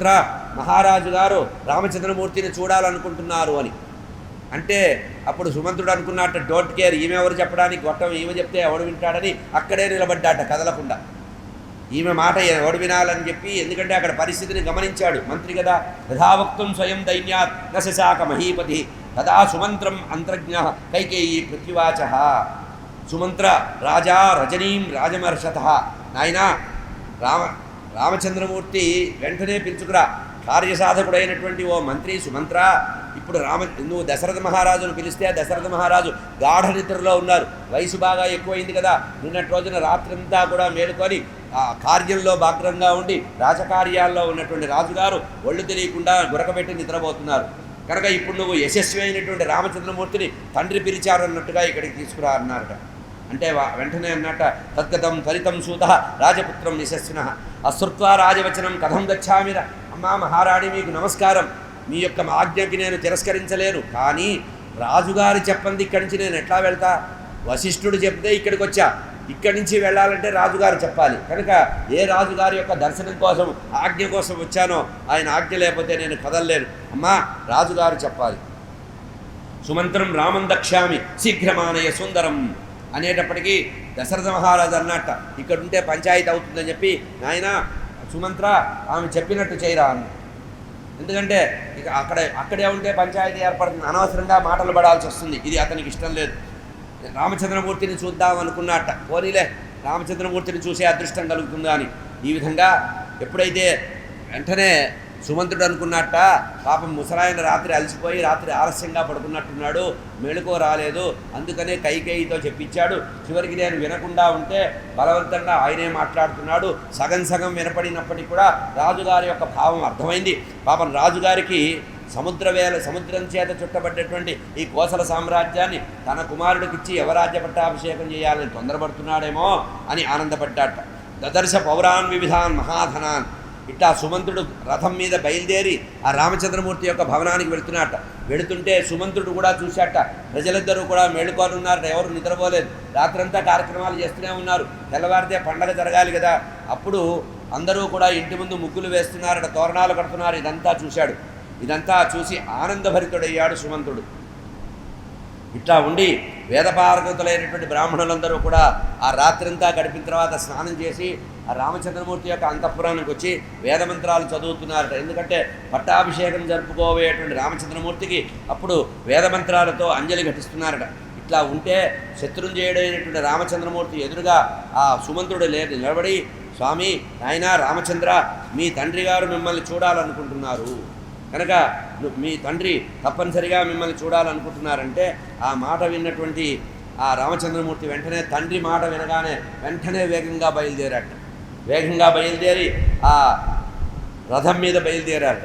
ఇట్లా మహారాజు గారు రామచంద్రమూర్తిని చూడాలనుకుంటున్నారు అని. అంటే అప్పుడు సుమంతుడు అనుకున్నట్టు డోంట్ కేర్ ఈమె ఎవరు చెప్పడానికి గొట్టం ఈమె చెప్తే ఎవడు వింటాడని అక్కడే నిలబడ్డాట కదలకుండా. ఈమె మాట ఎవడు వినాలని చెప్పి ఎందుకంటే అక్కడ పరిస్థితిని గమనించాడు మంత్రి కదా. యథావక్తం స్వయం దైన్యాత్ నశాక మహీపతి తదా సుమంత్రం అంతర్జ్ఞ కైకేయి పృథ్వీవాచ. సుమంత్ర రాజా రజనీం రాజమర్షత. నాయనా రామ రామచంద్రమూర్తి వెంటనే పిలుచుకురా. కార్యసాధకుడైనటువంటి ఓ మంత్రి సుమంత్ర ఇప్పుడు రామ నువ్వు దశరథ మహారాజును పిలిస్తే దశరథ మహారాజు గాఢ నిద్రలో ఉన్నారు. వయసు బాగా ఎక్కువైంది కదా నిన్నటి రోజున రాత్రంతా కూడా మేలుకొని ఆ కార్యంలో భాగ్రంగా ఉండి రాజకార్యాల్లో ఉన్నటువంటి రాజుగారు ఒళ్ళు తెలియకుండా గురకబెట్టి నిద్రపోతున్నారు. కనుక ఇప్పుడు నువ్వు యశస్వి అయినటువంటి రామచంద్రమూర్తిని తండ్రి పిలిచారన్నట్టుగా ఇక్కడికి తీసుకురా అన్నారట. అంటే వా- వెంటనే అన్నట్ట తద్గతం త్వరితం సూత రాజపుత్రం యశస్విన అశ్రుత్వా రాజవచనం కథం గచ్చామిర అమ్మా మహారాణి మీకు నమస్కారం. మీ యొక్క ఆజ్ఞకి నేను తిరస్కరించలేను. కానీ రాజుగారి చెప్పంది ఇక్కడి నుంచి నేను ఎట్లా వెళ్తా? వశిష్ఠుడు చెప్తే ఇక్కడికి వచ్చా. ఇక్కడి నుంచి వెళ్ళాలంటే రాజుగారు చెప్పాలి. కనుక ఏ రాజుగారి యొక్క దర్శనం కోసం ఆజ్ఞ కోసం వచ్చానో ఆయన ఆజ్ఞ లేకపోతే నేను కదలలేను. అమ్మా రాజుగారు చెప్పాలి. సుమంత్రం రామం దక్షామి శీఘ్రమానయ సుందరం. అనేటప్పటికీ దశరథ మహారాజు అన్నట్ట ఇక్కడ ఉంటే పంచాయతీ అవుతుందని చెప్పి నాయన సుమంత్ర ఆమె చెప్పినట్టు చేయరా అన్న. ఎందుకంటే ఇక అక్కడ అక్కడే ఉంటే పంచాయతీ ఏర్పడుతుంది. అనవసరంగా మాటలు పడాల్సి వస్తుంది. ఇది అతనికి ఇష్టం లేదు. రామచంద్రమూర్తిని చూద్దాం అనుకున్నట్ట. పోనీలే రామచంద్రమూర్తిని చూసే అదృష్టం కలుగుతుందా అని. ఈ విధంగా ఎప్పుడైతే వెంటనే సుమంతుడు అనుకున్నట్ట పాపం ముసలాయన రాత్రి అలసిపోయి రాత్రి ఆలస్యంగా పడుకున్నట్టున్నాడు. మెళుకో రాలేదు. అందుకనే కైకేయితో చెప్పించాడు. చివరికి నేను వినకుండా ఉంటే బలవంతంగా ఆయనే మాట్లాడుతున్నాడు. సగం సగం వినపడినప్పటికీ కూడా రాజుగారి యొక్క భావం అర్థమైంది. పాపం రాజుగారికి సముద్ర వేల సముద్రం చేత చుట్టబడ్డటువంటి ఈ కోసల సామ్రాజ్యాన్ని తన కుమారుడికిచ్చి యవరాజ్య పట్టాభిషేకం చేయాలని తొందరపడుతున్నాడేమో అని ఆనందపడ్డాట. దదర్శ పౌరాన్ వివిధాన్ మహాధనాన్. ఇట్లా సుమంతుడు రథం మీద బయలుదేరి ఆ రామచంద్రమూర్తి యొక్క భవనానికి వెళుతున్నట్ట వెళుతుంటే సుమంతుడు కూడా చూశాట ప్రజలిద్దరూ కూడా మేలుకొని ఉన్నారు ఎవరు నిద్రపోలేదు. రాత్రంతా కార్యక్రమాలు చేస్తూనే ఉన్నారు. తెల్లవారితే పండగ జరగాలి కదా. అప్పుడు అందరూ కూడా ఇంటి ముందు ముగ్గులు వేస్తున్నారట. తోరణాలు కడుతున్నారు. ఇదంతా చూశాడు. ఇదంతా చూసి ఆనందభరితుడయ్యాడు సుమంతుడు ఇట్లా ఉండి వేదపారగతులైనటువంటి బ్రాహ్మణులందరూ కూడా ఆ రాత్రంతా గడిపిన తర్వాత స్నానం చేసి ఆ రామచంద్రమూర్తి యొక్క అంతఃపురానికి వచ్చి వేదమంత్రాలు చదువుతున్నారట. ఎందుకంటే పట్టాభిషేకం జరుపుకోబోయేటువంటి రామచంద్రమూర్తికి అప్పుడు వేదమంత్రాలతో అంజలి ఘటిస్తున్నారట. ఇట్లా ఉంటే శత్రుంజయుడైనటువంటి రామచంద్రమూర్తి ఎదురుగా ఆ సుమంతుడు లేదు నిలబడి స్వామి నాయన రామచంద్ర మీ తండ్రి గారు మిమ్మల్ని చూడాలనుకుంటున్నారు. కనుక మీ తండ్రి తప్పనిసరిగా మిమ్మల్ని చూడాలనుకుంటున్నారంటే ఆ మాట విన్నటువంటి ఆ రామచంద్రమూర్తి వెంటనే తండ్రి మాట వినగానే వెంటనే వేగంగా బయలుదేరాట వేగంగా బయలుదేరి ఆ రథం మీద బయలుదేరారట.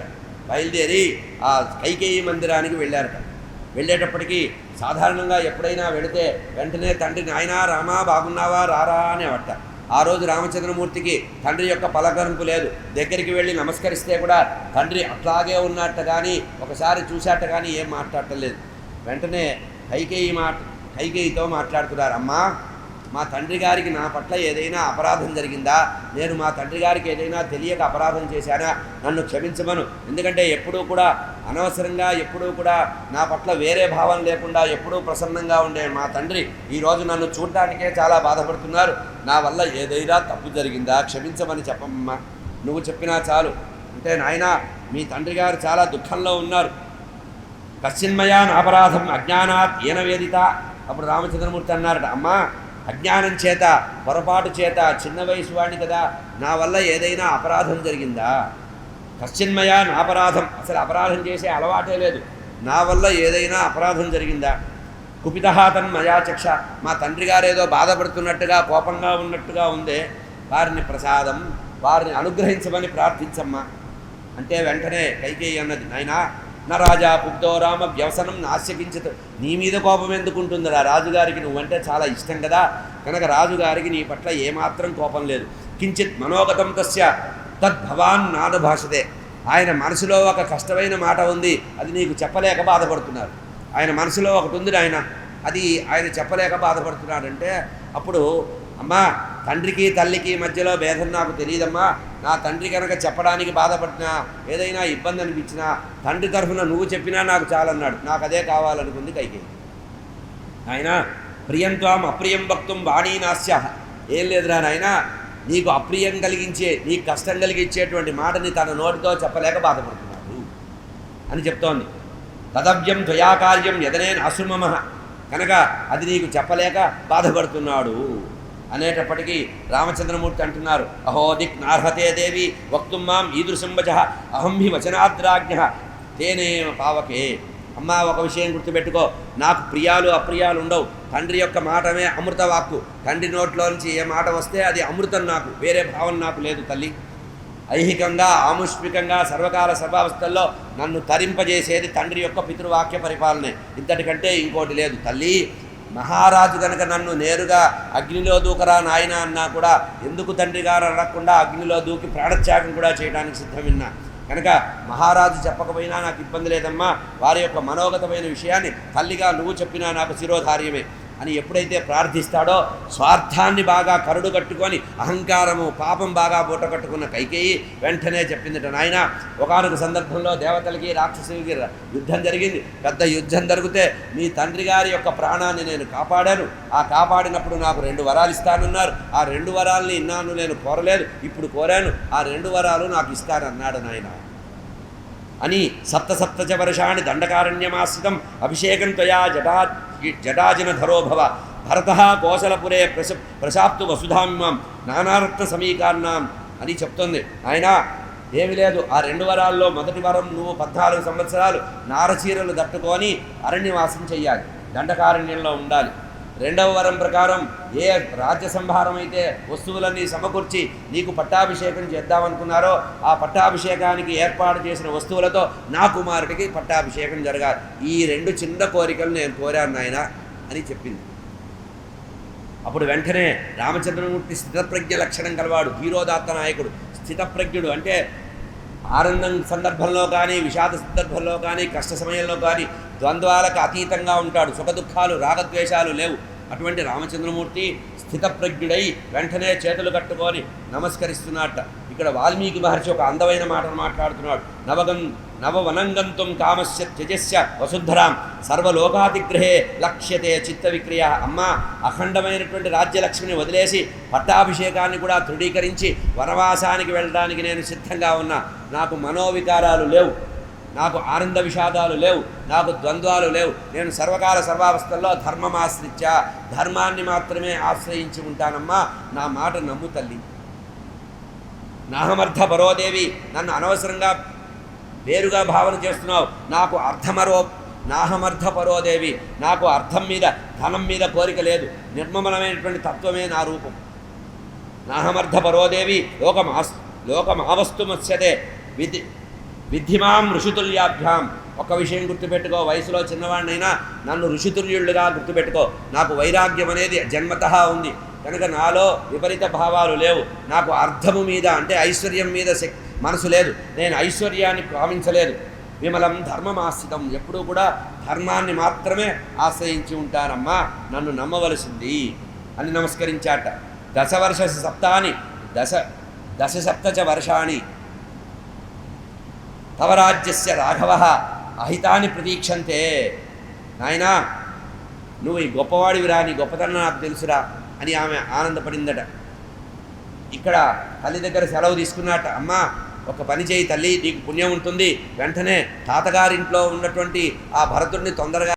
బయలుదేరి ఆ కైకేయి మందిరానికి వెళ్ళారట. వెళ్ళేటప్పటికీ సాధారణంగా ఎప్పుడైనా వెళితే వెంటనే తండ్రి నాయనా రామా బాగున్నావా? రారా అనేవట ఆ రోజు రామచంద్రమూర్తికి తండ్రి యొక్క పలకరింపు లేదు. దగ్గరికి వెళ్ళి నమస్కరిస్తే కూడా తండ్రి అట్లాగే ఉన్నట్ట కానీ ఒకసారి చూశాట కానీ ఏం మాట్లాడటం లేదు. వెంటనే కైకేయి మాట కైకేయితో మాట్లాడుతున్నారు. అమ్మా మా తండ్రి గారికి నా పట్ల ఏదైనా అపరాధం జరిగిందా? నేను మా తండ్రి గారికి ఏదైనా తెలియక అపరాధం చేశానా? నన్ను క్షమించమను. ఎందుకంటే ఎప్పుడూ కూడా అనవసరంగా ఎప్పుడూ కూడా నా పట్ల వేరే భావం లేకుండా ఎప్పుడూ ప్రసన్నంగా ఉండే మా తండ్రి ఈరోజు నన్ను చూడటానికే చాలా బాధపడుతున్నారు. నా వల్ల ఏదైనా తప్పు జరిగిందా? క్షమించమని చెప్పమ్మా. నువ్వు చెప్పినా చాలు. అంటే నాయనా మీ తండ్రి గారు చాలా దుఃఖంలో ఉన్నారు. కశ్చిన్మయాన్ అపరాధం అజ్ఞానాత్ ఏన వేదిత. అప్పుడు రామచంద్రమూర్తి అన్నారట అమ్మా అజ్ఞానం చేత పొరపాటు చేత చిన్న వయసు వాడిని కదా నా వల్ల ఏదైనా అపరాధం జరిగిందా? కశ్చిన్మయా నాపరాధం అసలు అపరాధం చేసే అలవాటే లేదు. నా వల్ల ఏదైనా అపరాధం జరిగిందా? కుపితహాతన్ మయాచక్ష మా తండ్రి గారు ఏదో బాధపడుతున్నట్టుగా కోపంగా ఉన్నట్టుగా ఉందే. వారిని ప్రసాదం వారిని అనుగ్రహించమని ప్రార్థించమ్మా. అంటే వెంటనే కైకేయి అన్నది నాయనా నా రాజా పుగ్ధో రామ వ్యవసనం నాశకించదు. నీ మీద కోపం ఎందుకుంటుందిరా రాజుగారికి? నువ్వంటే చాలా ఇష్టం కదా. కనుక రాజుగారికి నీ పట్ల ఏమాత్రం కోపం లేదు. కించిత్ మనోగతం తస్య. తద్భవాన్ నాద భాషతే. ఆయన మనసులో ఒక కష్టమైన మాట ఉంది. అది నీకు చెప్పలేక బాధపడుతున్నారు. ఆయన మనసులో ఒకటి ఉంది ఆయన అది ఆయన చెప్పలేక బాధపడుతున్నాడంటే అప్పుడు అమ్మా తండ్రికి తల్లికి మధ్యలో భేదం నాకు తెలియదమ్మా. నా తండ్రి కనుక చెప్పడానికి బాధపడినా ఏదైనా ఇబ్బంది అనిపించినా తండ్రి తరఫున నువ్వు చెప్పినా నాకు చాలన్నాడు. నాకు అదే కావాలనుకుంది కైకేయి. ఆయన ప్రియంత్వాం అప్రియం భక్తం వాణీ నాస్య. ఏం లేదురా నాయన నీకు అప్రియం కలిగించే నీకు కష్టం కలిగించేటువంటి మాటని తన నోటితో చెప్పలేక బాధపడుతున్నాడు అని చెప్తోంది. తదవ్యం త్వయాకార్యం ఎదనే అసుమమ. కనుక అది నీకు చెప్పలేక బాధపడుతున్నాడు. అనేటప్పటికీ రామచంద్రమూర్తి అంటున్నారు అహో దిక్ నార్హతే దేవి వక్తుం మాం ఈదృశం వచ అహం హి వచనాద్రాజ్ఞ. తేనే పావకే. అమ్మా ఒక విషయం గుర్తుపెట్టుకో నాకు ప్రియాలు అప్రియాలు ఉండవు. తండ్రి యొక్క మాటమే అమృత వాక్కు. తండ్రి నోట్లో నుంచి ఏ మాట వస్తే అది అమృతం నాకు వేరే భావం నాకు లేదు తల్లి. ఐహికంగా ఆముష్మికంగా సర్వకాల సర్వావస్థల్లో నన్ను తరింపజేసేది తండ్రి యొక్క పితృవాక్య పరిపాలనే. ఇంతటికంటే ఇంకోటి లేదు తల్లి. మహారాజు కనుక నన్ను నేరుగా అగ్నిలో దూకరా నాయన అన్నా కూడా ఎందుకు తండ్రి గారు అడగకుండా అగ్నిలో దూకి ప్రాణత్యాగం కూడా చేయడానికి సిద్ధమిన్నా కనుక మహారాజు చెప్పకపోయినా నాకు ఇబ్బంది లేదమ్మా. వారి యొక్క మనోగతమైన విషయాన్ని తల్లిగా నువ్వు చెప్పినా నాకు శిరోధార్యమే. అని ఎప్పుడైతే ప్రార్థిస్తాడో స్వార్థాన్ని బాగా కరుడు కట్టుకొని అహంకారము పాపం బాగా బూట కట్టుకున్న కైకేయి వెంటనే చెప్పిందిట నాయన ఒకనొక సందర్భంలో దేవతలకి రాక్షసులకి యుద్ధం జరిగింది. పెద్ద యుద్ధం జరిగితే మీ తండ్రి గారి యొక్క ప్రాణాన్ని నేను కాపాడాను. ఆ కాపాడినప్పుడు నాకు రెండు వరాలు ఇస్తానన్నారు. ఆ రెండు వరాలని ఇన్నాను నేను కోరలేదు. ఇప్పుడు కోరాను. ఆ రెండు వరాలు నాకు ఇస్తానన్నాడు నాయన. అని సప్త సప్తచ వర్షాన్ని దండకారణ్యమాశ్రితం అభిషేకం త్వయా జటా జటాజిన ధరోభవ భరత కోశలపురే ప్రశ ప్రశాప్తు వసుధామ్యం నానారత్న సమీకారణం అని చెప్తుంది. ఆయన ఏమి లేదు ఆ రెండు వరాల్లో మొదటి వరం నువ్వు పద్నాలుగు సంవత్సరాలు నారచీరలు దట్టుకొని అరణ్యవాసం చెయ్యాలి. దండకారణ్యంలో ఉండాలి. రెండవ వరం ప్రకారం ఏ రాజ్య సంభారం అయితే వస్తువులన్నీ సమకూర్చి నీకు పట్టాభిషేకం చేద్దామనుకున్నారో ఆ పట్టాభిషేకానికి ఏర్పాటు చేసిన వస్తువులతో నా కుమారుడికి పట్టాభిషేకం జరగాలి. ఈ రెండు చిన్న కోరికలు నేను కోరాను నాయన అని చెప్పింది. అప్పుడు వెంటనే రామచంద్రమూర్తి స్థితప్రజ్ఞ లక్షణం కలవాడు ధీరోదాత్త నాయకుడు. స్థితప్రజ్ఞుడు అంటే ఆనందం సందర్భంలో కానీ విషాద సందర్భంలో కానీ కష్ట సమయంలో కానీ ద్వంద్వాలకు అతీతంగా ఉంటాడు. సుఖదుఖాలు రాగద్వేషాలు లేవు. అటువంటి రామచంద్రమూర్తి స్థితప్రజ్ఞుడై వెంటనే చేతులు కట్టుకొని నమస్కరిస్తున్నట్ట ఇక్కడ వాల్మీకి మహర్షి ఒక అందమైన మాటను మాట్లాడుతున్నాడు. నవగం నవవనంగంతం కామస్య త్యజస్య వసుద్ధరాం సర్వలోకాతిగ్రహే లక్ష్యతే చిత్త విక్రియ అమ్మ అఖండమైనటువంటి రాజ్యలక్ష్మిని వదిలేసి పట్టాభిషేకాన్ని కూడా దృఢీకరించి వనవాసానికి వెళ్ళడానికి నేను సిద్ధంగా ఉన్నా. నాకు మనోవికారాలు లేవు. నాకు ఆనంద విషాదాలు లేవు నాకు ద్వంద్వాలు లేవు. నేను సర్వకాల సర్వావస్థల్లో ధర్మమాశ్రిత్య ధర్మాన్ని మాత్రమే ఆశ్రయించి ఉంటానమ్మా. నా మాట నమ్ము తల్లి. నాహమర్థ పరోదేవి నన్ను అనవసరంగా వేరుగా భావన చేస్తున్నావు. నాకు అర్థమరో నాహమర్థ పరోదేవి నాకు అర్థం మీద ధనం మీద కోరిక లేదు. నిర్మలమైనటువంటి తత్వమే నా రూపం. నాహమర్థ పరోదేవి లోకమాస్ లోకమావస్తు మత్స్యతే. విధి విద్ధిమాం ఋషితుల్యాభ్యాం. ఒక విషయం గుర్తుపెట్టుకో వయసులో చిన్నవాడినైనా నన్ను ఋషితుల్యుళ్ళుగా గుర్తుపెట్టుకో. నాకు వైరాగ్యం అనేది జన్మత ఉంది. కనుక నాలో విపరీత భావాలు లేవు. నాకు అర్థము మీద అంటే ఐశ్వర్యం మీద శక్ మనసు లేదు. నేను ఐశ్వర్యాన్ని కామించలేదు విమలం ధర్మమాశ్రితం. ఎప్పుడూ కూడా ధర్మాన్ని మాత్రమే ఆశ్రయించి ఉంటానమ్మా. నన్ను నమ్మవలసింది అని నమస్కరించాట. దశవర్ష సప్తాని. దశ దశ సప్తచ వర్షాణి తవ రాజ్యస్య రాఘవ అహితాన్ని ప్రతీక్షంతే. నాయనా నువ్వు ఈ గొప్పవాడివిరా నీ గొప్పతనం నాకు తెలుసురా అని ఆమె ఆనందపడిందట. ఇక్కడ తల్లి దగ్గర సెలవు తీసుకున్నట అమ్మా ఒక పని చేయి తల్లి నీకు పుణ్యం ఉంటుంది. వెంటనే తాతగారింట్లో ఉన్నటువంటి ఆ భరతుడిని తొందరగా